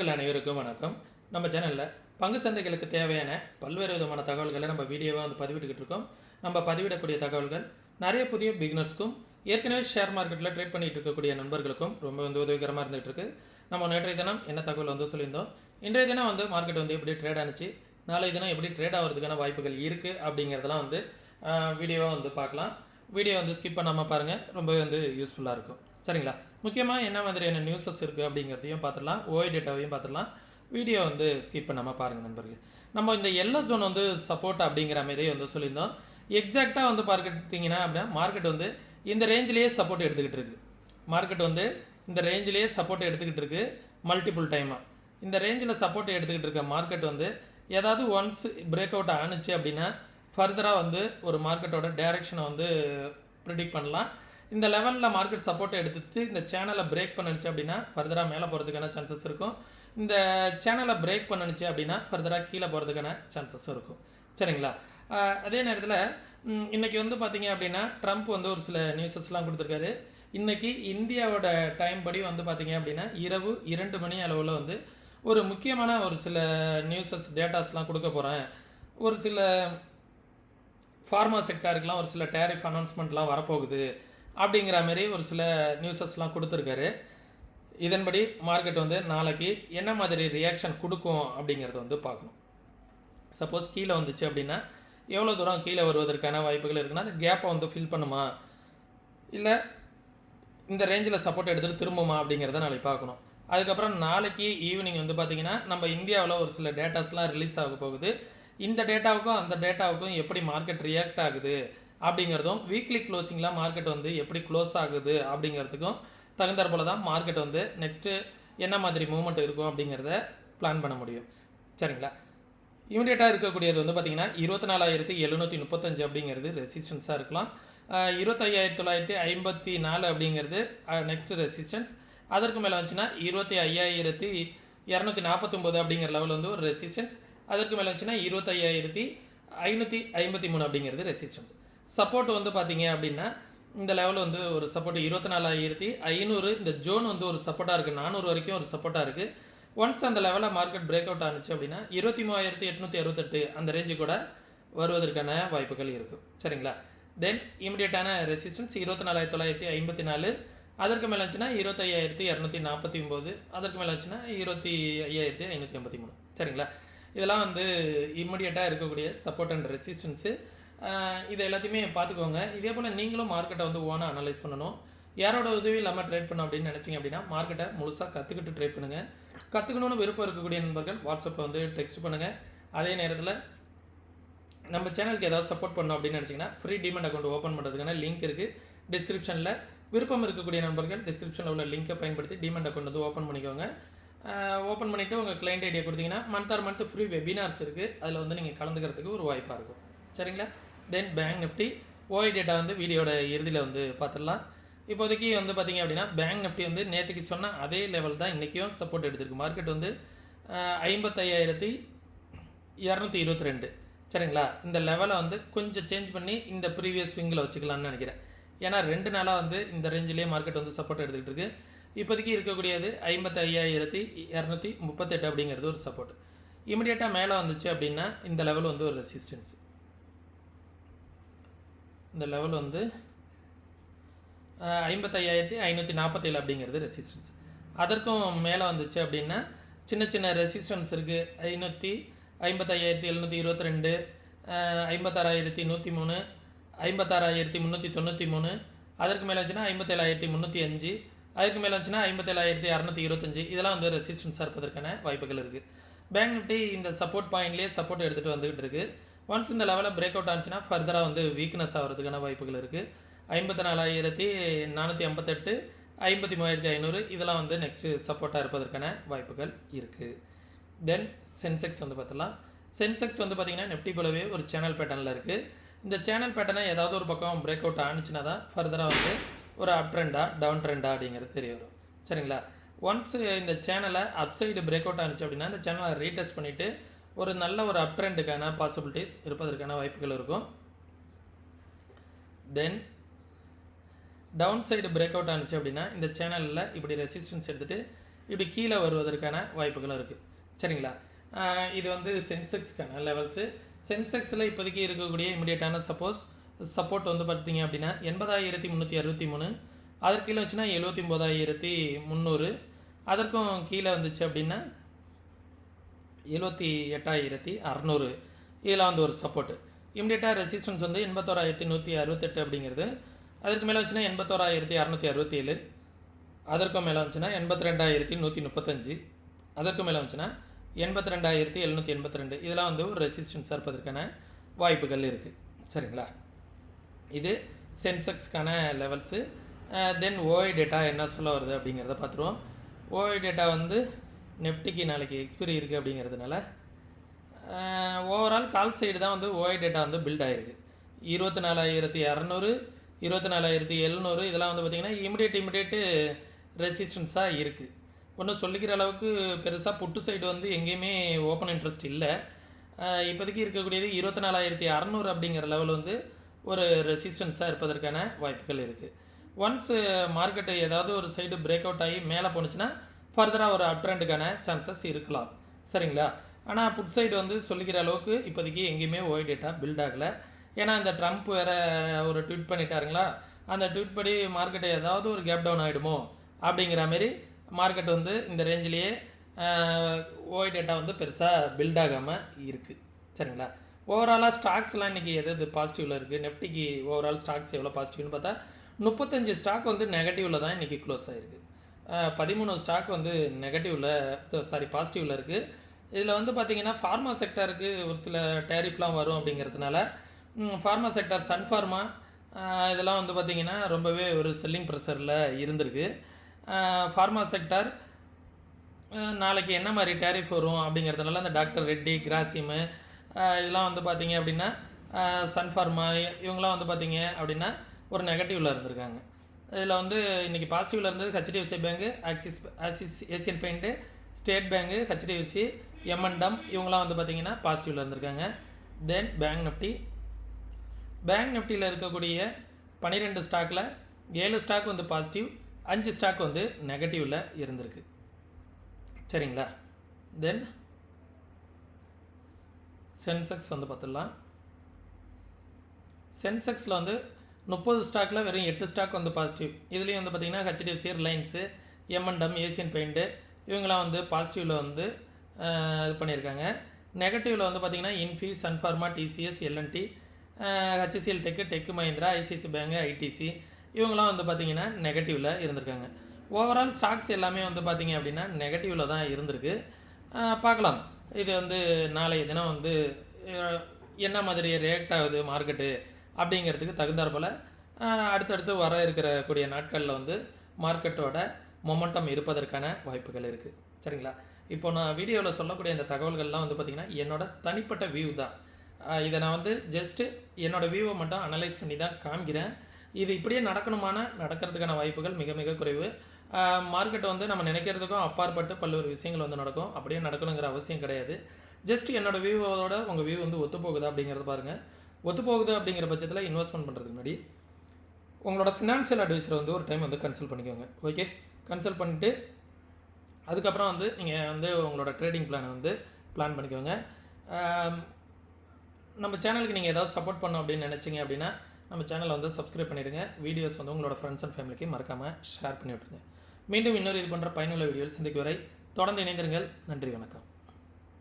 மக்கள் அனைவருக்கும் வணக்கம். நம்ம சேனலில் பங்கு சந்தைகளுக்கு தேவையான பல்வேறு விதமான தகவல்களை நம்ம வீடியோவாக வந்து பதிவிட்டுக்கிட்டு இருக்கோம். நம்ம பதிவிடக்கூடிய தகவல்கள் நிறைய புதிய பிகினர்ஸ்க்கும் ஏற்கனவே ஷேர் மார்க்கெட்டில் ட்ரேட் பண்ணிட்டு இருக்கக்கூடிய நண்பர்களுக்கும் ரொம்ப வந்து உதவிகரமாக இருந்துகிட்டு இருக்கு நம்ம நேற்றைய தினம் என்ன தகவல் வந்து சொல்லியிருந்தோம்? இன்றைய தினம் வந்து மார்க்கெட் வந்து எப்படி ட்ரேட் ஆனிச்சு? நாளைய தினம் எப்படி ட்ரேட் ஆகிறதுக்கான வாய்ப்புகள் இருக்குது அப்படிங்கிறதெல்லாம் வந்து வீடியோவாக வந்து பார்க்கலாம். வீடியோ வந்து ஸ்கிப் பண்ணாமல் பாருங்கள் ரொம்பவே வந்து யூஸ்ஃபுல்லாக இருக்கும். சரிங்களா? முக்கியமாக என்ன மாதிரியான நியூஸஸ் இருக்குது அப்படிங்கிறதையும் பார்த்துடலாம். ஓய் டேட்டாவையும் பார்த்துடலாம். வீடியோ வந்து ஸ்கிப் பண்ணாமல் பாருங்கள் நண்பர்களே. நம்ம இந்த எல்லோ ஜோன் வந்து சப்போர்ட் அப்படிங்கிற மாதிரி வந்து சொல்லியிருந்தோம். எக்ஸாக்டாக வந்து பார்க்கிட்டிங்கன்னா அப்படின்னா மார்க்கெட் வந்து இந்த ரேஞ்சிலேயே சப்போர்ட் எடுத்துக்கிட்டு இருக்குது மார்க்கெட் வந்து இந்த ரேஞ்சிலேயே சப்போர்ட் எடுத்துக்கிட்டு இருக்குது மல்டிபிள் டைமாக இந்த ரேஞ்சில் சப்போர்ட் எடுத்துக்கிட்டு இருக்க மார்க்கெட் வந்து ஏதாவது ஒன்ஸ் பிரேக் அவுட் ஆணுச்சு அப்படின்னா ஃபர்தராக வந்து ஒரு மார்க்கெட்டோட டைரெக்ஷனை வந்து ப்ரிடிக்ட் பண்ணலாம். இந்த லெவலில் மார்க்கெட் சப்போர்ட் எடுத்துச்சு. இந்த சேனலை பிரேக் பண்ணுச்சு அப்படின்னா ஃபர்தராக மேலே போகிறதுக்கான சான்சஸ் இருக்கும். இந்த சேனலை பிரேக் பண்ணுச்சு அப்படின்னா ஃபர்தராக கீழே போகிறதுக்கான சான்சஸ் இருக்கும். சரிங்களா? அதே நேரத்தில் இன்றைக்கி இன்னைக்கு வந்து பார்த்தீங்க அப்படின்னா ட்ரம்ப் வந்து ஒரு சில நியூஸஸ்லாம் கொடுத்துருக்காரு. இன்றைக்கி இந்தியாவோட டைம் படி வந்து பார்த்தீங்க அப்படின்னா இரவு இரண்டு மணி அளவில் வந்து ஒரு முக்கியமான ஒரு சில நியூஸஸ் டேட்டாஸ்லாம் கொடுக்க போகிறேன் ஒரு சில ஃபார்மா செக்டாருக்கெலாம் ஒரு சில டேரிஃப் அனௌன்ஸ்மெண்ட்லாம் வரப்போகுது. அப்படிங்கிற மாதிரி ஒரு சில நியூஸஸ்லாம் கொடுத்துருக்காரு. இதன்படி மார்க்கெட் வந்து நாளைக்கு என்ன மாதிரி ரியாக்ஷன் கொடுக்கும் அப்படிங்கிறத வந்து பார்க்கணும். சப்போஸ் கீழே வந்துச்சு அப்படின்னா எவ்வளோ தூரம் கீழே வருவதற்கான வாய்ப்புகள் இருக்குன்னா அந்த கேப்பை வந்து ஃபில் பண்ணுமா? இல்லை இந்த ரேஞ்சில் சப்போர்ட் எடுத்துகிட்டு திரும்புமா அப்படிங்கிறத நாளைக்கு பார்க்கணும். அதுக்கப்புறம் நாளைக்கு ஈவினிங் வந்து பார்த்தீங்கன்னா நம்ம இந்தியாவில் ஒரு சில டேட்டாஸ்லாம் ரிலீஸ் ஆக போகுது. இந்த டேட்டாவுக்கும் அந்த டேட்டாவுக்கும் எப்படி மார்க்கெட் ரியாக்ட் ஆகுது? அப்படிங்கிறதும் வீக்லி க்ளோசிங்கில் மார்க்கெட் வந்து எப்படி க்ளோஸ் ஆகுது அப்படிங்கிறதுக்கும் தகுந்தாற் போல தான் மார்க்கெட் வந்து நெக்ஸ்ட்டு என்ன மாதிரி மூவ்மெண்ட் இருக்கும் அப்படிங்கிறத பிளான் பண்ண முடியும். சரிங்களா? இமீடியட்டாக இருக்கக்கூடியது வந்து பார்த்திங்கன்னா இருபத்தி நாலாயிரத்தி எழுநூற்றி முப்பத்தஞ்சு அப்படிங்கிறது ரெசிஸ்டன்ஸாக இருக்கலாம். இருபத்தையாயிரத்தி தொள்ளாயிரத்தி ஐம்பத்தி நாலு அப்படிங்கிறது நெக்ஸ்ட் ரெசிஸ்டன்ஸ் அதற்கு மேலே வந்துச்சுன்னா இருபத்தி ஐயாயிரத்தி இரநூத்தி நாற்பத்தொம்போது அப்படிங்கிற லெவல் வந்து ஒரு ரெசிஸ்டன்ஸ் அதற்கு மேலே வந்துச்சுன்னா இருபத்தையாயிரத்தி ஐநூற்றி ஐம்பத்தி மூணு அப்படிங்கிறது ரெசிஸ்டன்ஸ் சப்போர்ட் வந்து பார்த்தீங்க அப்படின்னா இந்த லெவல் வந்து ஒரு சப்போர்ட் இருபத்தி நாலாயிரத்தி ஐநூறு இந்த ஜோன் வந்து ஒரு சப்போர்ட்டாக இருக்குது நானூறு வரைக்கும் ஒரு சப்போர்ட்டாக இருக்குது ஒன்ஸ் அந்த லெவலில் மார்க்கெட் பிரேக் அவுட் ஆனிச்சு அப்படின்னா இருபத்தி மூவாயிரத்தி எட்நூற்றி அறுபத்தெட்டு அந்த ரேஞ்சு கூட வருவதற்கான வாய்ப்புகள் இருக்கும் சரிங்களா? தென் இமிடியேட்டான ரெசிஸ்டன்ஸ் இருபத்தி நாலாயிரத்தி தொள்ளாயிரத்தி ஐம்பத்தி நாலு அதற்கு மேலே இருந்துச்சுன்னா இருபத்தையாயிரத்தி இரநூத்தி நாற்பத்தி ஒம்பது அதற்கு மேலே இருந்துச்சுன்னா இருபத்தி ஐயாயிரத்தி ஐநூற்றி ஐம்பத்தி மூணு. சரிங்களா? இதெல்லாம் வந்து இம்மிடியட்டாக இருக்கக்கூடிய சப்போர்ட் அண்ட் ரெசிஸ்டன்ஸு இதை எல்லாத்தையுமே பார்த்துக்கோங்க. இதே போல் நீங்களும் மார்க்கெட்டை வந்து ஓனாக அனலைஸ் பண்ணணும். யாரோட உதவி இல்லாமல் ட்ரேட் பண்ணணும் அப்படின்னு நினச்சிங்க அப்படின்னா மார்க்கெட்டை முழுசாக கற்றுக்கிட்டு ட்ரேட் பண்ணுங்கள் கற்றுக்கணும்னு விருப்பம் இருக்கக்கூடிய நண்பர்கள் வாட்ஸ்அப்பில் வந்து டெக்ஸ்ட் பண்ணுங்கள் அதே நேரத்தில் நம்ம சேனலுக்கு ஏதாவது சப்போர்ட் பண்ணோம் அப்படின்னு நினச்சிங்கன்னா ஃப்ரீ டிமெண்ட் அக்கௌண்ட் ஓப்பன் பண்ணுறதுக்கான லிங்க் இருக்குது டிஸ்கிரிப்ஷனில் விருப்பம் இருக்கக்கூடிய நண்பர்கள் டிஸ்கிரிப்ஷனில் உள்ள லிங்கை பயன்படுத்தி டிமெண்ட் அக்கௌண்ட் வந்து ஓப்பன் பண்ணிக்கோங்க. ஓப்பன் பண்ணிவிட்டு உங்கள் கிளைண்ட் ஐடியா கொடுத்தீங்கன்னா month or month free webinars இருக்குது அதில் வந்து நீங்கள் கலந்துக்கிறதுக்கு ஒரு வாய்ப்பாக இருக்கும். சரிங்களா? Then bank Nifty OI data வந்து வீடியோட இறுதியில் வந்து பார்த்துடலாம் இப்போதைக்கு வந்து பார்த்திங்க அப்படின்னா பேங்க் நிஃப்டி வந்து நேற்றுக்கு சொன்ன அதே லெவல் தான் இன்றைக்கும் சப்போர்ட் எடுத்திருக்கு. மார்க்கெட் வந்து ஐம்பத்தையாயிரத்தி இரநூத்தி இருபத்தி ரெண்டு. சரிங்களா? இந்த லெவலை வந்து கொஞ்சம் சேஞ்ச் பண்ணி இந்த ப்ரீவியஸ் ஸ்விங்கில் வச்சுக்கலாம்னு நினைக்கிறேன். ஏன்னா ரெண்டு நாளாக வந்து இந்த ரேஞ்சிலேயே மார்க்கெட் வந்து சப்போர்ட் எடுத்துக்கிட்டு இருக்கு. இப்போதைக்கு இருக்கக்கூடியது ஐம்பத்தி ஐயாயிரத்தி இரநூத்தி முப்பத்தெட்டு அப்படிங்கிறது ஒரு சப்போர்ட் இமிடியேட்டாக மேலே வந்துச்சு அப்படின்னா இந்த லெவல் வந்து ஒரு ரெசிஸ்டன்ஸ் இந்த லெவல் வந்து ஐம்பத்தையாயிரத்தி ஐநூற்றி நாற்பத்தேழு அப்படிங்கிறது ரெசிஸ்டன்ஸ் அதற்கும் மேலே வந்துச்சு அப்படின்னா சின்ன சின்ன ரெசிஸ்டன்ஸ் இருக்குது ஐநூற்றி ஐம்பத்தையாயிரத்தி எழுநூற்றி இருபத்தி ரெண்டு ஐம்பத்தாறாயிரத்தி நூற்றி மூணு ஐம்பத்தாறாயிரத்தி முந்நூற்றி தொண்ணூற்றி மூணு அதற்கு மேலே வந்துச்சுன்னா ஐம்பத்தேழாயிரத்தி முந்நூற்றி அஞ்சு அதுக்கு மேலே வந்துச்சுன்னா ஐம்பத்தேழாயிரத்தி அறநூற்றி இருபத்தஞ்சு. இதெல்லாம் வந்து ரெசிஸ்டன்ஸாக இருப்பதற்கான வாய்ப்புகள் இருக்குது பேங்க் நிஃப்டி இந்த சப்போர்ட் பாயிண்ட்லேயே சப்போர்ட் எடுத்துகிட்டு வந்துகிட்டு இருக்குது ஒன்ஸ் இந்த லெவலில் பிரேக் அவுட் ஆச்சுன்னா ஃபர்தராக வந்து வீக்னஸ் ஆகிறதுக்கான வாய்ப்புகள் இருக்குது ஐம்பத்தி நாலாயிரத்தி நானூற்றி ஐம்பத்தெட்டு ஐம்பத்தி மூவாயிரத்தி ஐநூறு இதெல்லாம் வந்து நெக்ஸ்ட்டு சப்போர்ட்டாக இருப்பதற்கான வாய்ப்புகள் இருக்குது தென் சென்செக்ஸ் வந்து பார்த்துலாம் சென்செக்ஸ் வந்து பார்த்தீங்கன்னா நெஃப்டி போலவே ஒரு சேனல் பேட்டர்னில் இருக்குது இந்த சேனல் பேட்டர்னை ஏதாவது ஒரு பக்கம் பிரேக் அவுட் ஆனிச்சுன்னா தான் ஃபர்தராக வந்து ஒரு அப் ட்ரெண்டா டவுன் ட்ரெண்டா அப்படிங்கிறது தெரிய வரும். சரிங்களா? ஒன்ஸ் இந்த சேனலை அப் சைடு பிரேக் அவுட் ஆனிச்சு அப்படின்னா இந்த சேனலை ரீடெஸ்ட் பண்ணிவிட்டு ஒரு நல்ல ஒரு அப் ட்ரெண்டுக்கான பாசிபிலிட்டிஸ் இருப்பதற்கான வாய்ப்புகள் இருக்கும். Then down side break out ஆனிச்சு அப்படின்னா இந்த சேனலில் இப்படி ரெசிஸ்டன்ஸ் எடுத்துகிட்டு இப்படி கீழே வருவதற்கான வாய்ப்புகளும் இருக்குது சரிங்களா? இது வந்து சென்செக்ஸ்க்கான லெவல்ஸு சென்செக்ஸில் இப்போதைக்கு இருக்கக்கூடிய இமீடியட்டான சப்போஸ் சப்போர்ட் வந்து பார்த்தீங்க அப்படின்னா எண்பதாயிரத்தி முந்நூற்றி அறுபத்தி மூணு அதற்கு கீழே வச்சுன்னா எழுபத்தி ஒம்பதாயிரத்தி முந்நூறு அதற்கும் கீழே வந்துச்சு அப்படின்னா எழுபத்தி எட்டாயிரத்தி அறநூறு. இதில் வந்து ஒரு சப்போர்ட்டு இம்மிடியட்டாக ரெசிஸ்டன்ஸ் வந்து எண்பத்தோராயிரத்தி நூற்றி அறுபத்தெட்டு அப்படிங்கிறது. அதற்கு மேலே வந்துச்சுன்னா எண்பத்தோராயிரத்தி அறநூற்றி அறுபத்தி ஏழு அதற்கும் மேலே வந்துச்சுன்னா எண்பத்தி ரெண்டாயிரத்தி நூற்றி முப்பத்தஞ்சு. அதற்கும் மேலே வந்துச்சுன்னா எண்பத்தி ரெண்டாயிரத்தி எழுநூற்றி எண்பத்தி ரெண்டு இதெல்லாம் வந்து ஒரு ரெசிஸ்டன்ஸாக இருப்பதற்கான வாய்ப்புகள் இருக்குது சரிங்களா? இது சென்செக்ஸ்க்கான லெவல்ஸு தென் ஓஐ டேட்டா என்ன சொல்ல வருது அப்படிங்கிறத பார்த்துருவோம். ஓஐ டேட்டா வந்து நெஃப்டிக்கு நாளைக்கு எக்ஸ்பிரி இருக்குது அப்படிங்கிறதுனால ஓவரால் கால் சைடு தான் வந்து ஓஐ டேட்டா வந்து பில்ட் ஆகிருக்கு இருபத்தி நாலாயிரத்தி இரநூறு இருபத்தி நாலாயிரத்தி எழுநூறு இதெல்லாம் வந்து பார்த்திங்கன்னா இமிடியேட் இமிடியேட்டு ரெசிஸ்டன்ஸாக இருக்குது ஒன்றும் சொல்லிக்கிற அளவுக்கு பெருசாக புட்டு சைடு வந்து எங்கேயுமே ஓப்பன் இன்ட்ரெஸ்ட் இல்லை. இப்போதைக்கு இருக்கக்கூடியது இருபத்தி நாலாயிரத்தி அறநூறு அப்படிங்கிற லெவல் வந்து ஒரு ரெசிஸ்டன்ஸாக இருப்பதற்கான வாய்ப்புகள் இருக்குது ஒன்ஸ் மார்க்கெட்டு ஏதாவது ஒரு சைடு பிரேக் அவுட் ஆகி மேலே போணுச்சுன்னா ஃபர்தராக ஒரு அப்ட்ரெண்டுக்கான சான்சஸ் இருக்கலாம். சரிங்களா? ஆனால் புட் சைடு வந்து சொல்லிக்கிற அளவுக்கு இப்போதைக்கு எங்கேயுமே ஓய் டேட்டா பில்ட் ஆகலை. ஏன்னா இந்த ட்ரம்ப் வேறு ஒரு ட்வீட் பண்ணிட்டாருங்களா? அந்த ட்வீட் படி மார்க்கெட்டு ஏதாவது ஒரு கேப் டவுன் ஆகிடுமோ அப்படிங்கிற மாரி மார்க்கெட் வந்து இந்த ரேஞ்சிலேயே ஓய் டேட்டா வந்து பெருசாக பில்ட் ஆகாமல் இருக்குது சரிங்களா? ஓவராலாக ஸ்டாக்ஸ்லாம் இன்றைக்கி எது எது பாசிட்டிவில் இருக்குது நெஃப்டிக்கு ஓவரால் ஸ்டாக்ஸ் எவ்வளோ பாசிட்டிவ்னு பார்த்தா முப்பத்தஞ்சு ஸ்டாக் வந்து நெகட்டிவில் தான் இன்றைக்கி க்ளோஸ் ஆகிருக்கு பதிமூணு ஸ்டாக் வந்து நெகட்டிவில் சாரி பாசிட்டிவில் இருக்குது இதில் வந்து பார்த்திங்கன்னா ஃபார்மா செக்டருக்கு ஒரு சில டேரிஃப்லாம் வரும் அப்படிங்கிறதுனால ஃபார்மா செக்டர் சன் ஃபார்மா இதெல்லாம் வந்து பார்த்திங்கன்னா ரொம்பவே ஒரு செல்லிங் ப்ரெஷரில் இருந்திருக்கு. ஃபார்மா செக்டர் நாளைக்கு என்ன மாதிரி டேரிஃப் வரும் அப்படிங்கிறதுனால அந்த டாக்டர் ரெட்டி கிராசிமு இதெல்லாம் வந்து பார்த்திங்க அப்படின்னா சன்ஃபார்மா இவங்களாம் வந்து பார்த்திங்க அப்படின்னா ஒரு நெகட்டிவில் இருந்திருக்காங்க. இதில் வந்து இன்றைக்கி பாசிட்டிவில் இருந்தது HDFC bank Axis Axis Asian paint State bank HDFC M and M இவங்களாம் வந்து பார்த்திங்கன்னா பாசிட்டிவில் இருந்திருக்காங்க. தென் பேங்க் நிஃப்டி பேங்க் நிஃப்டியில் இருக்கக்கூடிய பன்னிரெண்டு ஸ்டாக்கில் ஏழு ஸ்டாக் வந்து பாசிட்டிவ் அஞ்சு ஸ்டாக் வந்து நெகட்டிவில் இருந்திருக்கு. சரிங்களா? தென் சென்செக்ஸ் வந்து பார்த்துடலாம். சென்செக்ஸில் வந்து முப்பது ஸ்டாக்கில் வெறும் எட்டு ஸ்டாக் வந்து பாசிட்டிவ் இதுலேயும் வந்து பார்த்திங்கன்னா HDFC Reliance M and M Asian paint இவங்களாம் வந்து பாசிட்டிவில் வந்து இது பண்ணியிருக்காங்க. நெகட்டிவில் வந்து பார்த்திங்கன்னா Infy Sun Pharma TCS L and T HCL tech tech Mahindra ICICI bank ITC இவங்களாம் வந்து பார்த்திங்கன்னா நெகட்டிவில் இருந்திருக்காங்க. ஓவரால் ஸ்டாக்ஸ் எல்லாமே வந்து பார்த்திங்க அப்படின்னா நெகட்டிவில் தான் இருந்திருக்கு. பார்க்கலாம். இது வந்து நாளைய தினம் வந்து என்ன மாதிரி ரேட் ஆகுது மார்க்கெட்டு அப்படிங்கிறதுக்கு தகுந்தாற் போல் அடுத்தடுத்து வர இருக்கிற கூடிய நாட்களில் வந்து மார்க்கெட்டோட மொமெண்டம் இருப்பதற்கான வாய்ப்புகள் இருக்குது சரிங்களா? இப்போ நான் வீடியோவில் சொல்லக்கூடிய இந்த தகவல்கள்லாம் வந்து பார்த்திங்கன்னா என்னோடய தனிப்பட்ட வியூ தான். இதை நான் வந்து ஜஸ்ட்டு என்னோட வியூவை மட்டும் அனலைஸ் பண்ணி தான் காமிக்கிறேன். இது இப்படியே நடக்கணுமான நடக்கிறதுக்கான வாய்ப்புகள் மிக மிக குறைவு. மார்க்கெட் வந்து நம்ம நினைக்கிறதுக்கும் அப்பாற்பட்டு பல்வேறு விஷயங்கள் வந்து நடக்கும். அப்படியே நடக்கணுங்கிற அவசியம் கிடையாது. ஜஸ்ட் என்னோட வியூவோட உங்கள் வியூ வந்து ஒத்து போகுதா அப்படிங்கிறத பாருங்கள் ஒத்து போகுது அப்படிங்கிற பட்சத்தில் இன்வெஸ்ட்மெண்ட் பண்ணுறதுக்கு முன்னாடி உங்களோட ஃபினான்ஷியல் அட்வைஸரை வந்து ஒரு டைம் வந்து கன்சல்ட் பண்ணிக்கோங்க. ஓகே கன்சல்ட் பண்ணிட்டு அதுக்கப்புறம் வந்து நீங்கள் வந்து உங்களோட ட்ரேடிங் பிளானை வந்து பிளான் பண்ணிக்கோங்க. நம்ம சேனலுக்கு நீங்கள் ஏதாவது சப்போர்ட் பண்ணோம் அப்படின்னு நினச்சிங்க அப்படின்னா நம்ம சேனலை வந்து சப்ஸ்கிரைப் பண்ணிவிடுங்க வீடியோஸ் வந்து உங்களோட ஃப்ரெண்ட்ஸ் அண்ட் ஃபேமிலிக்கு மறக்காமல் ஷேர் பண்ணி விட்டுருங்க. மீண்டும் இன்னொரு இது பண்ணுற பயனுள்ள வீடியோவில் சந்திக்கும் வரை தொடர்ந்து இணைந்திருங்கள். நன்றி வணக்கம்.